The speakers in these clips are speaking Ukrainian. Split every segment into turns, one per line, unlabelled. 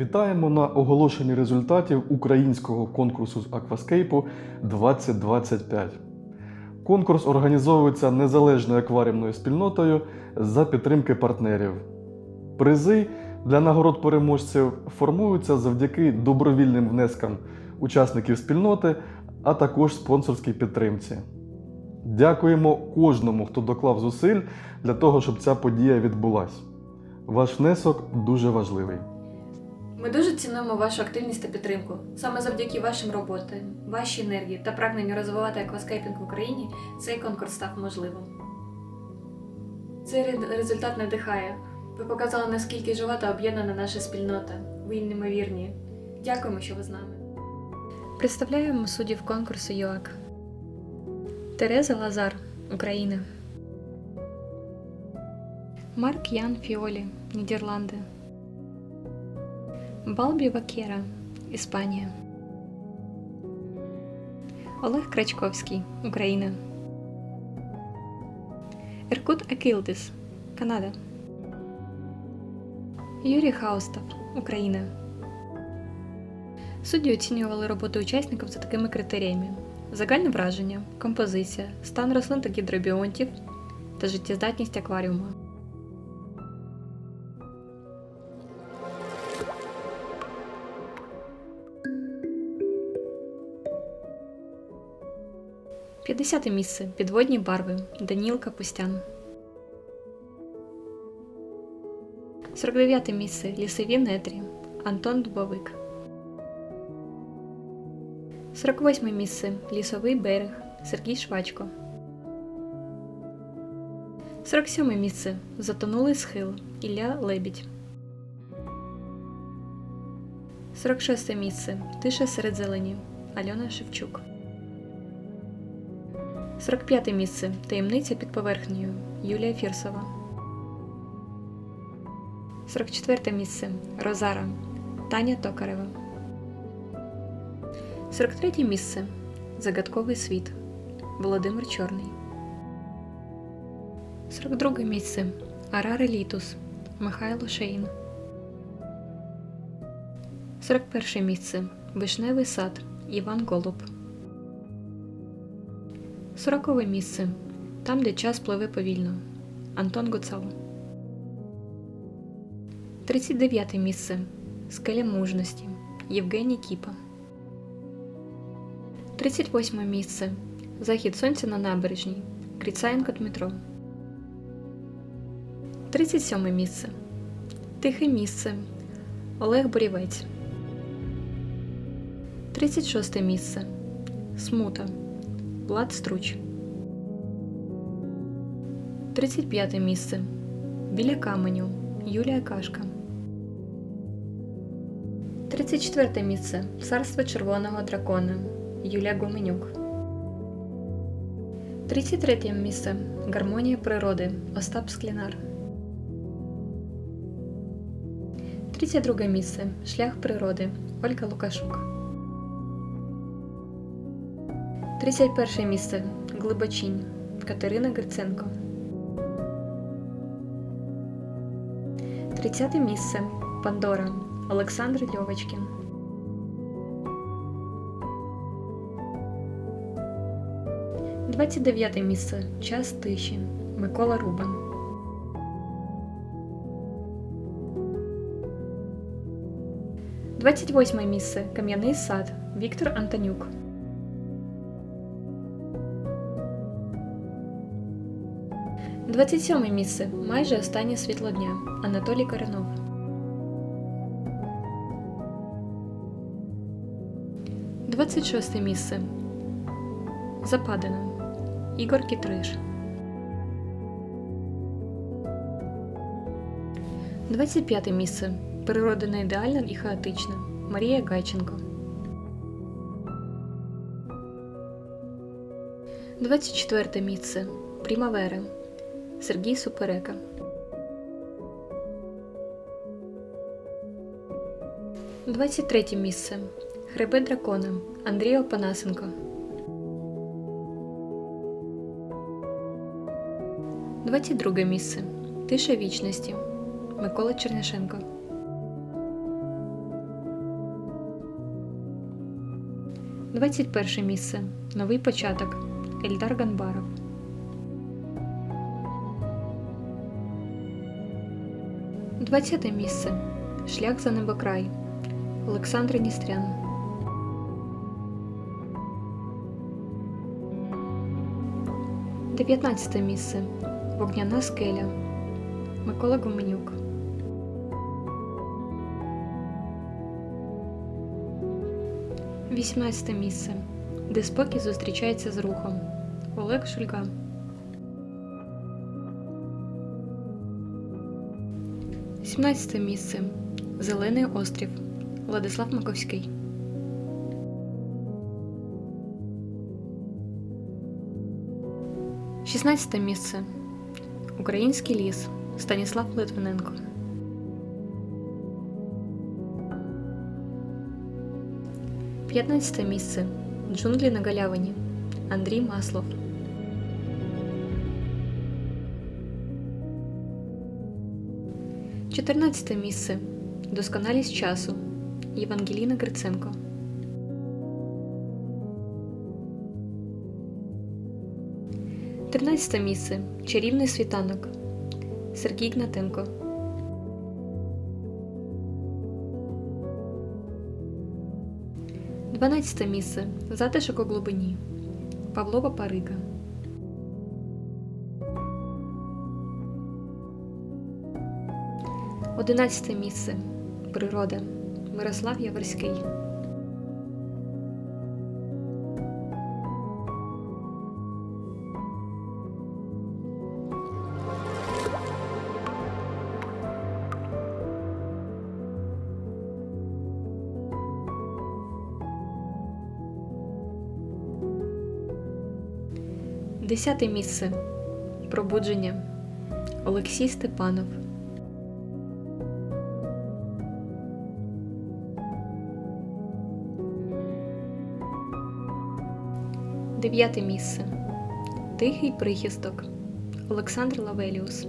Вітаємо на оголошенні результатів українського конкурсу з акваскейпу 2025. Конкурс організовується незалежною акваріумною спільнотою за підтримки партнерів. Призи для нагород переможців формуються завдяки добровільним внескам учасників спільноти, а також спонсорській підтримці. Дякуємо кожному, хто доклав зусиль для того, щоб ця подія відбулась. Ваш внесок дуже важливий.
Ми дуже цінуємо вашу активність та підтримку. Саме завдяки вашим роботам, вашій енергії та прагненню розвивати акваскейпінг в Україні цей конкурс став можливим. Цей результат надихає. Ви показали, наскільки жива та об'єднана наша спільнота. Ви неймовірні. Дякуємо, що ви з нами. Представляємо суддів конкурсу ЮАК. Тереза Лазар, Україна. Марк Ян Фіолі, Нідерланди. Балбі Вакера, Іспанія. Олег Крачковський, Україна. Іркут Акілдис, Канада. Юрій Хаустов, Україна. Судді оцінювали роботу учасників за такими критеріями: загальне враження, композиція, стан рослин та гідробіонтів та життєздатність акваріуму. П'ятдесяте місце. Підводні барви. Даніл Капустян. 49 місце. Лісові нетрі. Антон Дубовик. 48 місце. Лісовий берег. Сергій Швачко. 47 місце. Затонулий схил. Ілля Лебідь. 46 місце. Тиша серед зелені. Альона Шевчук. 45 місце. Таємниця під поверхнею. Юлія Фірсова. 44 місце. Розара. Таня Токарева. 43 місце. Загадковий світ. Володимир Чорний. 42 місце. Арари Літус. Михайло Шеїн. 41 місце. Вишневий сад. Іван Голуб. Сорокове місце. Там, де час пливе повільно. Антон Гуцал. 39 місце. Скеля мужності. Євгеній Кіпа. 38 місце. Захід сонця на набережній. Кріцаєнко Дмитро. 37 місце. Тихе місце. Олег Борівець. 36 місце. Смута. Влад Струч. 35 місце. Біля каменю. Юлія Кашка. 34 місце. Царство Червоного дракона. Юлія Гуменюк. 33 місце. Гармонія природи. Остап Склінар. 32 місце. Шлях природи. Ольга Лукашук. 31 місце. Глибочінь. Катерина Гриценко. 30 місце. Пандора. Олександр Льовочкін. 29 місце. Час тиші. Микола Рубан. 28 місце. Кам'яний сад. Віктор Антонюк. 27 місце. Майже останнє світло дня. Анатолій Коренов. 26 місце. Западина. Ігор Кітриш. 25 місце. Природа не ідеальна і хаотична. Марія Гайченко. 24 місце. Примавера. Сергій Суперека. Двадцять третє місце. Хребет дракона. Андрій Опанасенко. 22 місце. Тиша вічності. Микола Чернишенко. 21 місце. Новий початок. Ельдар Ганбаров. Двадцяте місце. Шлях за небокрай. Олександр Ністрян. Дев'ятнадцяте місце. Вогняна скеля. Микола Гуменюк. Вісімнадцяте місце. Де спокій зустрічається з рухом. Олег Шульга. Сімнадцяте місце. Зелений острів. Владислав Маковський. Шістнадцяте місце. Український ліс. Станіслав Литвиненко. П'ятнадцяте місце. Джунглі на галявині. Андрій Маслов. Чотирнадцяте місце. Досконалість часу. Євангеліна Гриценко. Тринадцяте місце. Чарівний світанок. Сергій Гнатенко. Дванадцяте місце. Затишок у глибині. Павло Папарига. Одинадцяте місце. Природа. Мирослав Яворський. Десяте місце. Пробудження. Олексій Степанов. Дев'яте місце. Тихий прихисток. Олександр Лавеліус.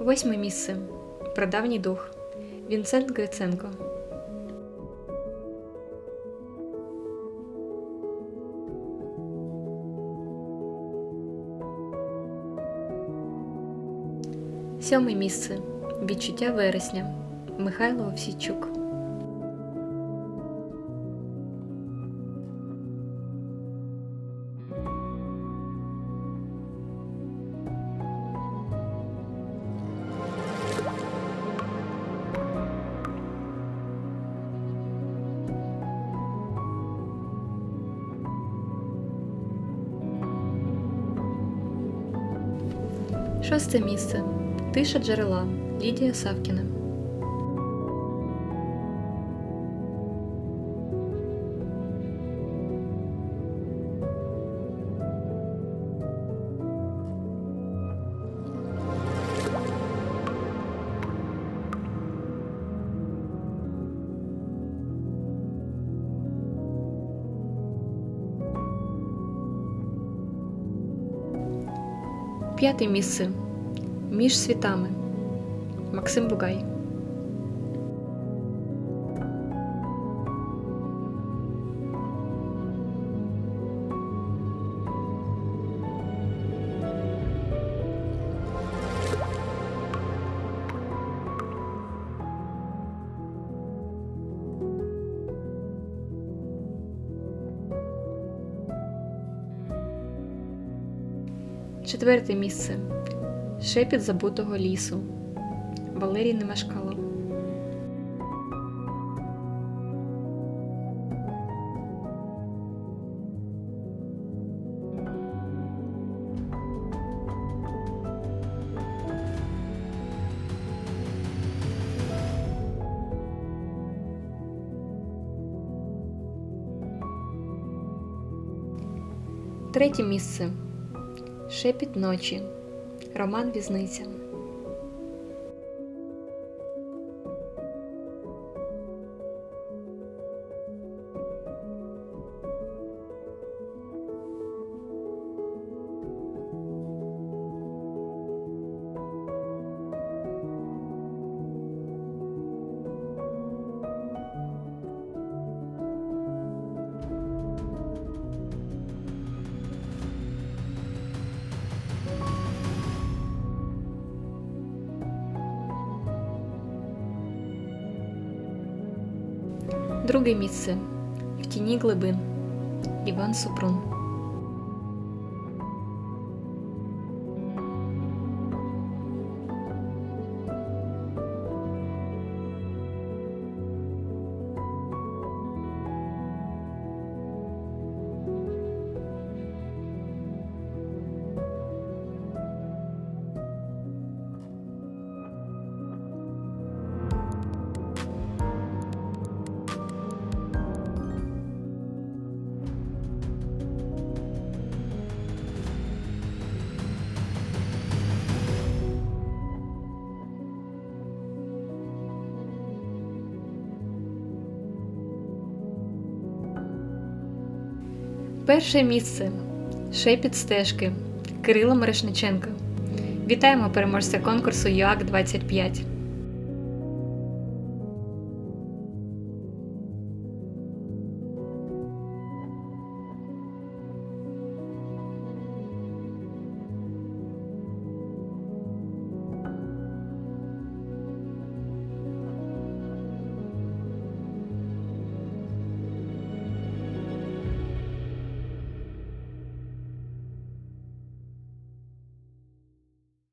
Восьме місце. Прадавній дух. Вінсент Гриценко. Сьоме місце. Відчуття вересня. Михайло Овсійчук. Шосте місце. Тиша джерела. Лідія Савкіна. П'яте місце. Між світами. Максим Бугай. Четверте місце. Шепіт забутого лісу. Валерій Немашкало. Третє місце. Шепіт ночі. Роман Візниця. Друге місце в тіні глибин Іван Супрун. Перше місце Шепіт стежки Кирило Мерешниченка. Вітаємо переможця конкурсу ЮАК 25.